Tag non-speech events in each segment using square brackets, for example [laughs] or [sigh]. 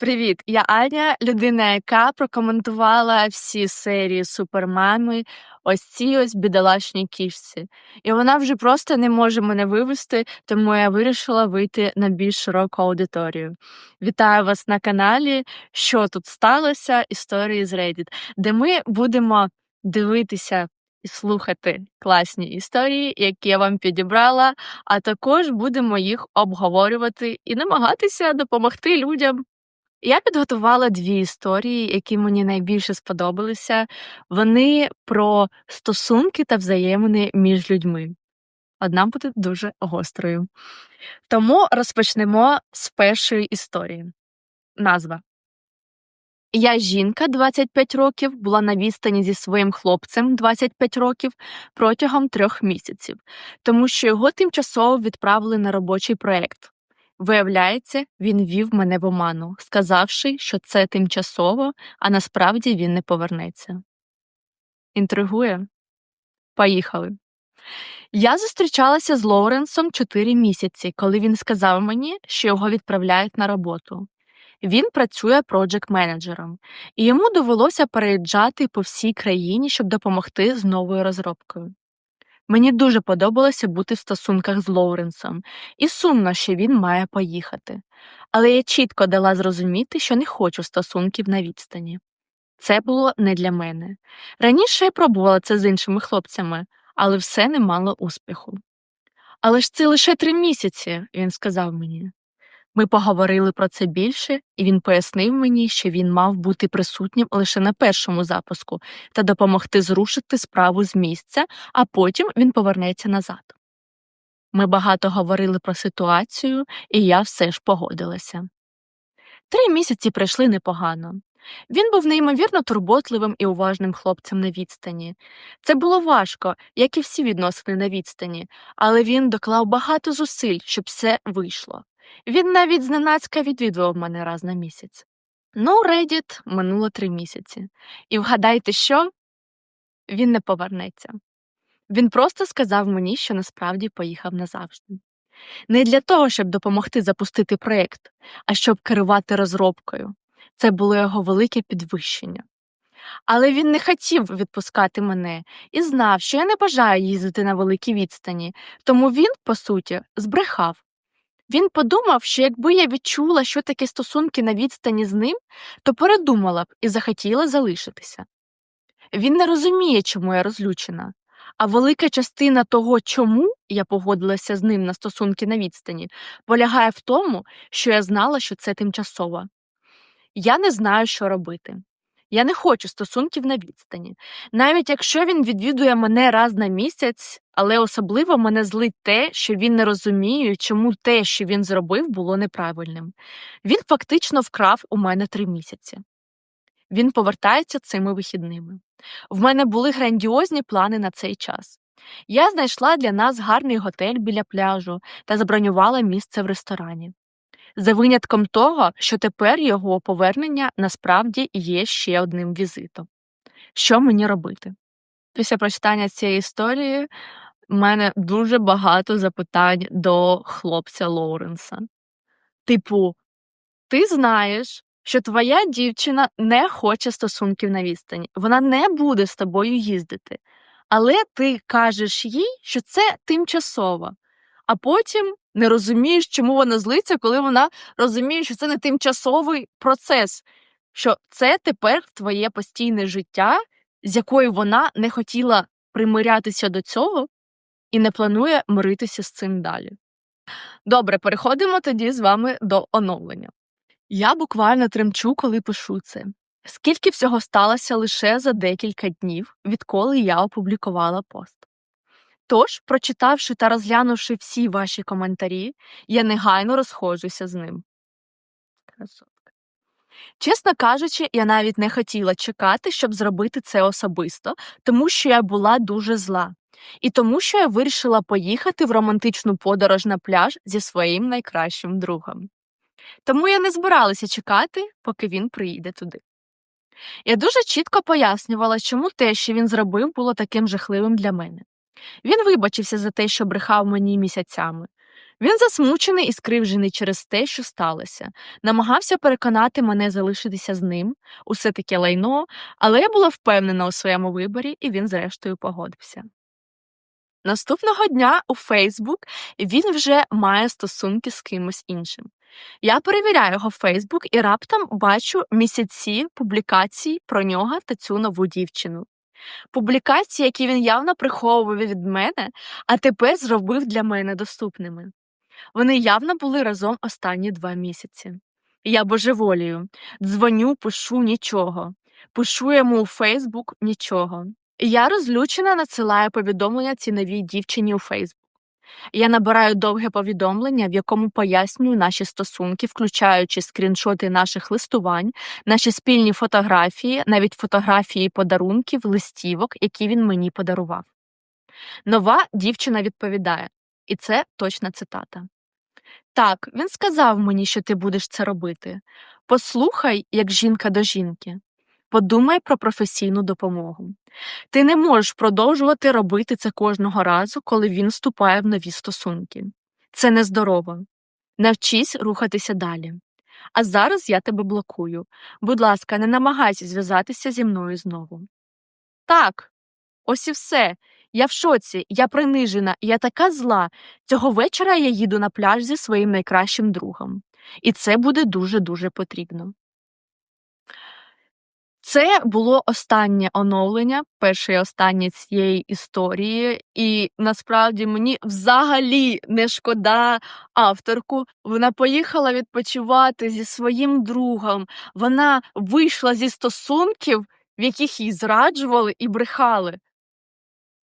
Привіт, я Аня, людина, яка прокоментувала всі серії Супермами, ось ці ось бідолашній кішці. І вона вже просто не може мене вивести, тому я вирішила вийти на більш широку аудиторію. Вітаю вас на каналі. Що тут сталося? Історії з Reddit, де ми будемо дивитися і слухати класні історії, які я вам підібрала, а також будемо їх обговорювати і намагатися допомогти людям. Я підготувала дві історії, які мені найбільше сподобалися. Вони про стосунки та взаємини між людьми. Одна буде дуже гострою. Тому розпочнемо з першої історії. Назва. Я жінка 25 років, була на відстані зі своїм хлопцем 25 років протягом трьох місяців, тому що його тимчасово відправили на робочий проєкт. Виявляється, він вів мене в оману, сказавши, що це тимчасово, а насправді він не повернеться. Інтригує? Поїхали. Я зустрічалася з Лоуренсом чотири місяці, коли він сказав мені, що його відправляють на роботу. Він працює проджект-менеджером, і йому довелося переїжджати по всій країні, щоб допомогти з новою розробкою. Мені дуже подобалося бути в стосунках з Лоуренсом, і сумно, що він має поїхати. Але я чітко дала зрозуміти, що не хочу стосунків на відстані. Це було не для мене. Раніше я пробувала це з іншими хлопцями, але все не мало успіху. Але ж це лише три місяці, він сказав мені. Ми поговорили про це більше, і він пояснив мені, що він мав бути присутнім лише на першому запуску та допомогти зрушити справу з місця, а потім він повернеться назад. Ми багато говорили про ситуацію, і я все ж погодилася. Три місяці пройшли непогано. Він був неймовірно турботливим і уважним хлопцем на відстані. Це було важко, як і всі відносини на відстані, але він доклав багато зусиль, щоб все вийшло. Він навіть зненацька відвідував мене раз на місяць. Ну, Редіт минуло три місяці. І вгадайте, що? Він не повернеться. Він просто сказав мені, що насправді поїхав назавжди. Не для того, щоб допомогти запустити проєкт, а щоб керувати розробкою. Це було його велике підвищення. Але він не хотів відпускати мене і знав, що я не бажаю їздити на великій відстані, тому він, по суті, збрехав. Він подумав, що якби я відчула, що таке стосунки на відстані з ним, то передумала б і захотіла залишитися. Він не розуміє, чому я розлючена, а велика частина того, чому я погодилася з ним на стосунки на відстані, полягає в тому, що я знала, що це тимчасово. Я не знаю, що робити. Я не хочу стосунків на відстані. Навіть якщо він відвідує мене раз на місяць, але особливо мене злить те, що він не розуміє, чому те, що він зробив, було неправильним. Він фактично вкрав у мене три місяці. Він повертається цими вихідними. В мене були грандіозні плани на цей час. Я знайшла для нас гарний готель біля пляжу та забронювала місце в ресторані за винятком того, що тепер його повернення насправді є ще одним візитом. Що мені робити? Після прочитання цієї історії в мене дуже багато запитань до хлопця Лоуренса. Типу, ти знаєш, що твоя дівчина не хоче стосунків на відстані, вона не буде з тобою їздити, але ти кажеш їй, що це тимчасово, а потім не розумієш, чому вона злиться, коли вона розуміє, що це не тимчасовий процес, що це тепер твоє постійне життя, з якою вона не хотіла примирятися до цього і не планує миритися з цим далі. Добре, переходимо тоді з вами до оновлення. Я буквально тремчу, коли пишу це. Скільки всього сталося лише за декілька днів, відколи я опублікувала пост. Тож, прочитавши та розглянувши всі ваші коментарі, я негайно розходжуся з ним. Красотка. Чесно кажучи, я навіть не хотіла чекати, щоб зробити це особисто, тому що я була дуже зла, і тому, що я вирішила поїхати в романтичну подорож на пляж зі своїм найкращим другом. Тому я не збиралася чекати, поки він приїде туди. Я дуже чітко пояснювала, чому те, що він зробив, було таким жахливим для мене. Він вибачився за те, що брехав мені місяцями. Він засмучений і скривджений через те, що сталося, намагався переконати мене залишитися з ним, усе таке лайно, але я була впевнена у своєму виборі, і він, зрештою, погодився. Наступного дня у Фейсбук він вже має стосунки з кимось іншим. Я перевіряю його Фейсбук і раптом бачу місяці публікацій про нього та цю нову дівчину. Публікації, які він явно приховував від мене, а тепер зробив для мене доступними. Вони явно були разом останні два місяці. Я божеволію, дзвоню, пишу нічого, пишу йому у Фейсбук нічого. Я розлючена надсилаю повідомлення ціновій дівчині у Фейсбук. Я набираю довге повідомлення, в якому пояснюю наші стосунки, включаючи скріншоти наших листувань, наші спільні фотографії, навіть фотографії подарунків, листівок, які він мені подарував. Нова дівчина відповідає, і це точна цитата. Так, він сказав мені, що ти будеш це робити. Послухай, як жінка до жінки. Подумай про професійну допомогу. Ти не можеш продовжувати робити це кожного разу, коли він вступає в нові стосунки. Це нездорово. Навчись рухатися далі. А зараз я тебе блокую. Будь ласка, не намагайся зв'язатися зі мною знову. Так, ось і все. Я в шоці, я принижена, я така зла. Цього вечора я їду на пляж зі своїм найкращим другом. І це буде дуже-дуже потрібно. Це було останнє оновлення, перше і останнє цієї історії, і насправді мені взагалі не шкода авторку. Вона поїхала відпочивати зі своїм другом. Вона вийшла зі стосунків, в яких її зраджували і брехали.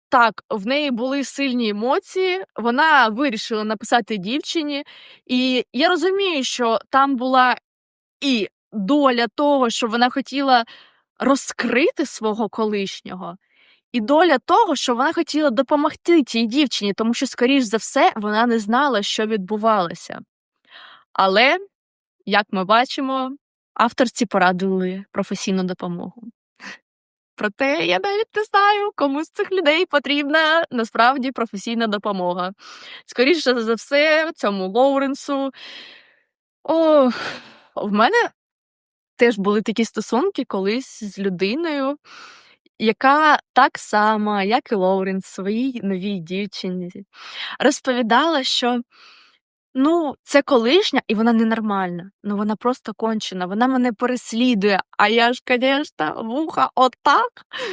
Так, в неї були сильні емоції, вона вирішила написати дівчині, і я розумію, що там була і доля того, що вона хотіла розкрити свого колишнього, і доля того, що вона хотіла допомогти тій дівчині, тому що, скоріш за все, вона не знала, що відбувалося. Але, як ми бачимо, авторці порадили професійну допомогу. Проте я навіть не знаю, кому з цих людей потрібна насправді професійна допомога. Скоріше за все, цьому Лоуренсу. О, в мене теж були такі стосунки колись з людиною, яка так само, як і Лоуренс, своїй новій дівчині, розповідала, що ну, це колишня, і вона ненормальна. Ну вона просто кончена, вона мене переслідує. А я ж, звісно, вуха отак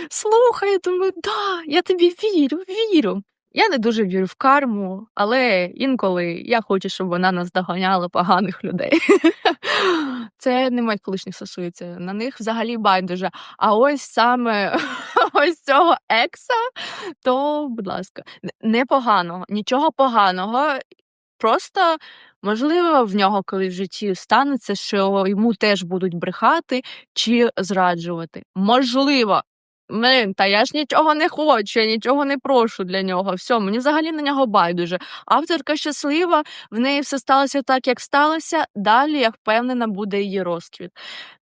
слухаю, думаю, да, я тобі вірю, вірю. Я не дуже вірю в карму, але інколи я хочу, щоб вона наздоганяла поганих людей. [laughs] Це не моїх колишніх стосується. На них взагалі байдуже. А ось саме [laughs] ось цього екса, то, будь ласка, непогано, нічого поганого. Просто, можливо, в нього колись в житті станеться, що йому теж будуть брехати чи зраджувати. Можливо, Блин, та я ж нічого не хочу, я нічого не прошу для нього. Все, мені взагалі на нього байдуже. Авторка щаслива, в неї все сталося так, як сталося. Далі, я впевнена, буде її розквіт.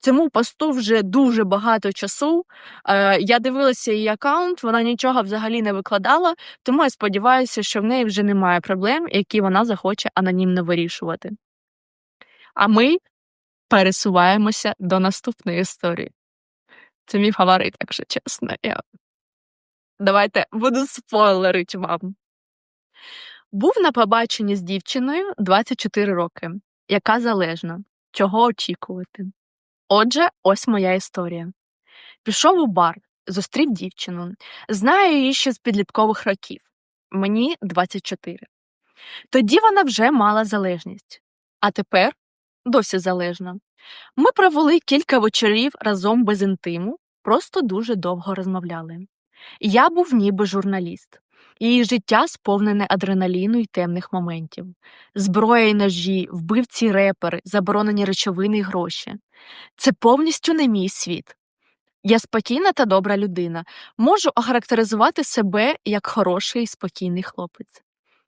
Цьому посту вже дуже багато часу. Е, Я дивилася її аккаунт, вона нічого взагалі не викладала, тому я сподіваюся, що в неї вже немає проблем, які вона захоче анонімно вирішувати. А ми пересуваємося до наступної історії. Це мій фаворит, якщо чесно. Я... Давайте буду спойлерити вам. Був на побаченні з дівчиною 24 роки, яка залежна, чого очікувати. Отже, ось моя історія. Пішов у бар, зустрів дівчину, знаю її ще з підліткових років. Мені 24. Тоді вона вже мала залежність, а тепер досі залежна. Ми провели кілька вечорів разом без інтиму, просто дуже довго розмовляли. Я був ніби журналіст, її життя сповнене адреналіну й темних моментів, зброя й ножі, вбивці репери, заборонені речовини й гроші. Це повністю не мій світ. Я спокійна та добра людина, можу охарактеризувати себе як хороший і спокійний хлопець.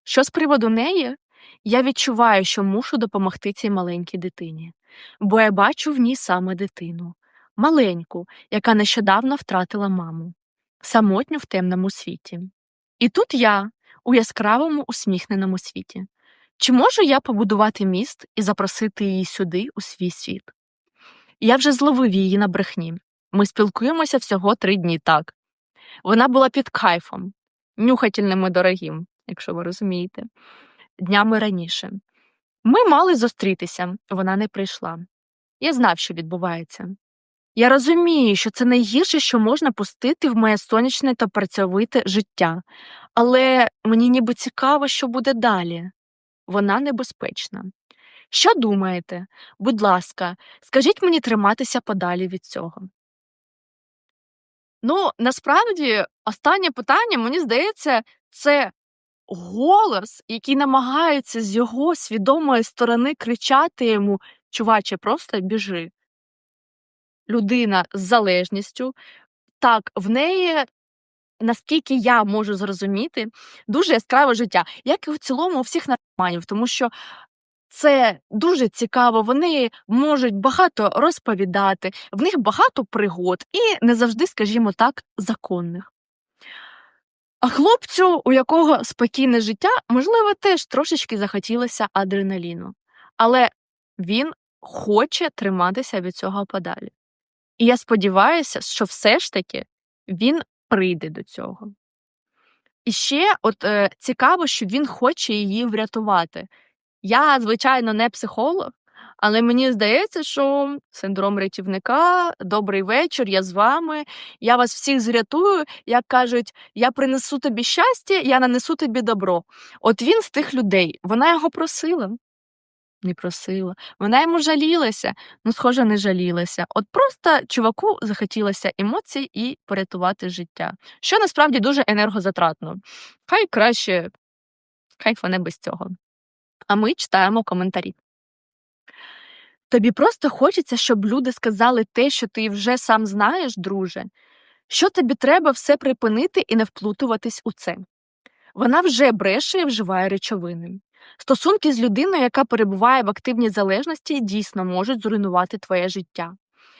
Що з приводу неї, я відчуваю, що мушу допомогти цій маленькій дитині, бо я бачу в ній саме дитину, маленьку, яка нещодавно втратила маму, самотню в темному світі. І тут я у яскравому усміхненому світі. Чи можу я побудувати міст і запросити її сюди, у свій світ? Я вже зловив її на брехні. Ми спілкуємося всього три дні так. Вона була під кайфом, нюхательним і дорогим, якщо ви розумієте, днями раніше. Ми мали зустрітися, вона не прийшла. Я знав, що відбувається. Я розумію, що це найгірше, що можна пустити в моє сонячне та працьовите життя, але мені ніби цікаво, що буде далі. Вона небезпечна. Що думаєте? Будь ласка, скажіть мені триматися подалі від цього. Ну, насправді, останнє питання, мені здається, це голос, який намагається з його свідомої сторони кричати йому Чуваче, просто біжи. Людина з залежністю, так, в неї, наскільки я можу зрозуміти, дуже яскраве життя, як і в цілому у всіх наркоманів, тому що це дуже цікаво, вони можуть багато розповідати, в них багато пригод і не завжди, скажімо так, законних. А хлопцю, у якого спокійне життя, можливо, теж трошечки захотілося адреналіну, але він хоче триматися від цього подалі. І я сподіваюся, що все ж таки він прийде до цього. І ще от е, цікаво, що він хоче її врятувати. Я, звичайно, не психолог, але мені здається, що синдром рятівника, добрий вечір, я з вами, я вас всіх зрятую, як кажуть, я принесу тобі щастя, я нанесу тобі добро. От він з тих людей, вона його просила. Не просила. Вона йому жалілася, ну, схоже, не жалілася. От просто чуваку захотілося емоцій і порятувати життя, що насправді дуже енергозатратно. Хай краще, кайфане без цього. А ми читаємо коментарі. Тобі просто хочеться, щоб люди сказали те, що ти вже сам знаєш, друже. Що тобі треба все припинити і не вплутуватись у це? Вона вже бреше і вживає речовини. Стосунки з людиною, яка перебуває в активній залежності, дійсно можуть зруйнувати твоє життя.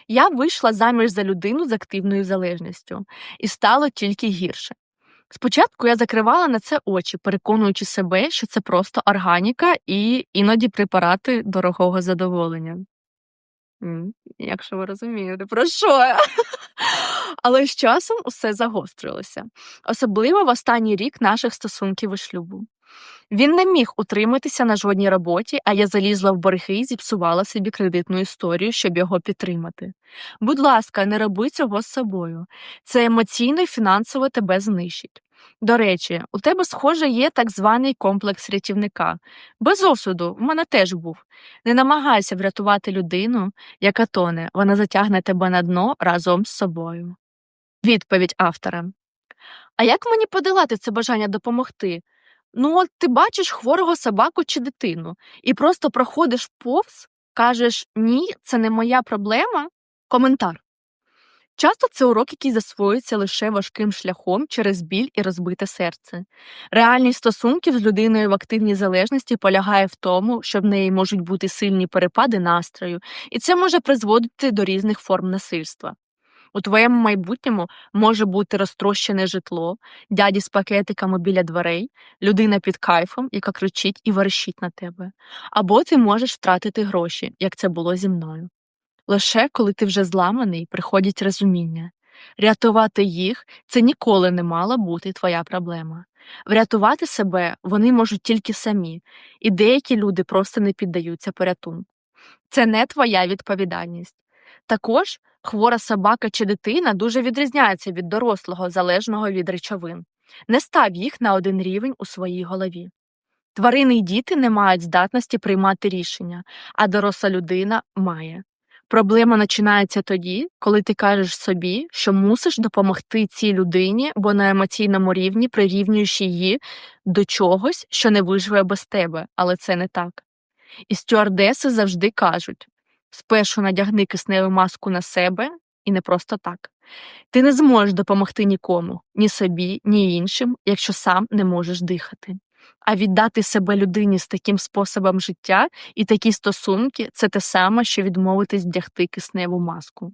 Я вийшла заміж за людину з активною залежністю, і стало тільки гірше. Спочатку я закривала на це очі, переконуючи себе, що це просто органіка і іноді препарати дорогого задоволення. Якщо ви розумієте, про що? я? [laughs] Але з часом усе загострилося, особливо в останній рік наших стосунків і шлюбу. Він не міг утриматися на жодній роботі, а я залізла в борги і зіпсувала собі кредитну історію, щоб його підтримати. Будь ласка, не роби цього з собою. Це емоційно і фінансово тебе знищить. До речі, у тебе, схоже, є так званий комплекс рятівника. Без осуду, в мене теж був. Не намагайся врятувати людину, яка тоне, вона затягне тебе на дно разом з собою. Відповідь автора. А як мені подолати це бажання допомогти? Ну, от ти бачиш хворого собаку чи дитину, і просто проходиш повз, кажеш ні, це не моя проблема. Коментар. Часто це урок, який засвоюється лише важким шляхом через біль і розбите серце. Реальність стосунків з людиною в активній залежності полягає в тому, що в неї можуть бути сильні перепади настрою, і це може призводити до різних форм насильства. У твоєму майбутньому може бути розтрощене житло, дяді з пакетиками біля дверей, людина під кайфом, яка кричить і верещить на тебе, або ти можеш втратити гроші, як це було зі мною. Лише коли ти вже зламаний, приходять розуміння. Рятувати їх це ніколи не мала бути твоя проблема. Врятувати себе вони можуть тільки самі, і деякі люди просто не піддаються порятунку. Це не твоя відповідальність. Також хвора собака чи дитина дуже відрізняється від дорослого, залежного від речовин. Не став їх на один рівень у своїй голові. Тварини й діти не мають здатності приймати рішення, а доросла людина має. Проблема починається тоді, коли ти кажеш собі, що мусиш допомогти цій людині, бо на емоційному рівні прирівнюєш її до чогось, що не виживе без тебе, але це не так. І стюардеси завжди кажуть спершу надягни кисневу маску на себе і не просто так. Ти не зможеш допомогти нікому, ні собі, ні іншим, якщо сам не можеш дихати. А віддати себе людині з таким способом життя і такі стосунки це те саме, що відмовитись вдягти кисневу маску.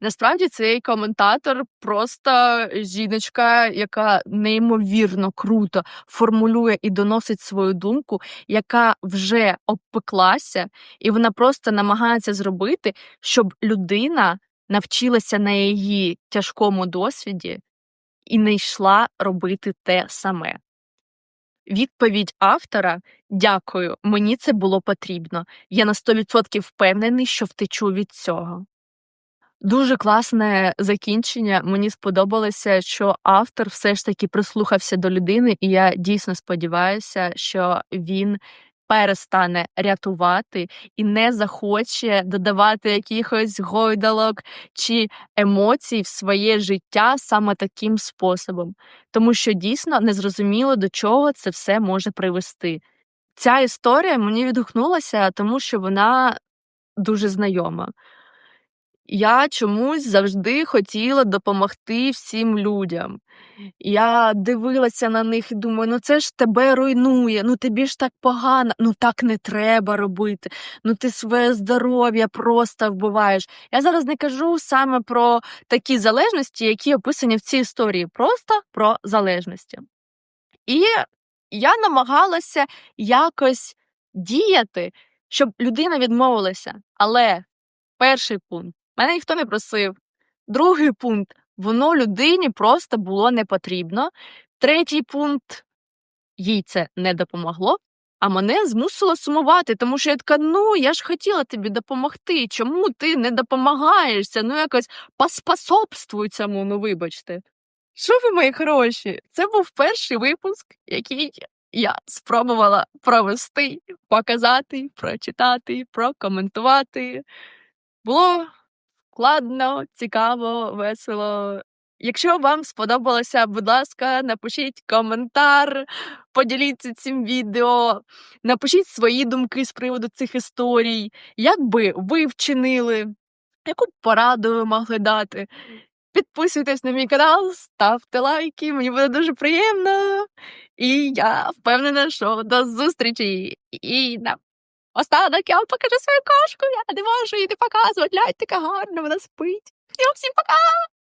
Насправді цей коментатор просто жіночка, яка неймовірно круто формулює і доносить свою думку, яка вже обпеклася, і вона просто намагається зробити, щоб людина навчилася на її тяжкому досвіді і не йшла робити те саме. Відповідь автора дякую, мені це було потрібно. Я на 100% впевнений, що втечу від цього. Дуже класне закінчення. Мені сподобалося, що автор все ж таки прислухався до людини, і я дійсно сподіваюся, що він перестане рятувати і не захоче додавати якихось гойдалок чи емоцій в своє життя саме таким способом, тому що дійсно незрозуміло до чого це все може привести. Ця історія мені відгукнулася, тому що вона дуже знайома. Я чомусь завжди хотіла допомогти всім людям. Я дивилася на них і думаю, ну це ж тебе руйнує, ну тобі ж так погано, ну так не треба робити, ну ти своє здоров'я просто вбиваєш. Я зараз не кажу саме про такі залежності, які описані в цій історії, просто про залежності. І я намагалася якось діяти, щоб людина відмовилася. Але перший пункт мене ніхто не просив. Другий пункт воно людині просто було не потрібно. Третій пункт їй це не допомогло, а мене змусило сумувати, тому що я така, ну я ж хотіла тобі допомогти. Чому ти не допомагаєшся? Ну якось поспособствуй цьому, ну вибачте. Що ви, мої хороші? Це був перший випуск, який я спробувала провести, показати, прочитати, прокоментувати. Було складно, цікаво, весело. Якщо вам сподобалося, будь ласка, напишіть коментар, поділіться цим відео, напишіть свої думки з приводу цих історій, як би ви вчинили, яку пораду ви могли дати. Підписуйтесь на мій канал, ставте лайки, мені буде дуже приємно. І я впевнена, що до зустрічі. І на останок я вам покажу свою кошку. Я не можу її не показувати. Глянь, така гарна, вона спить. І всім пока!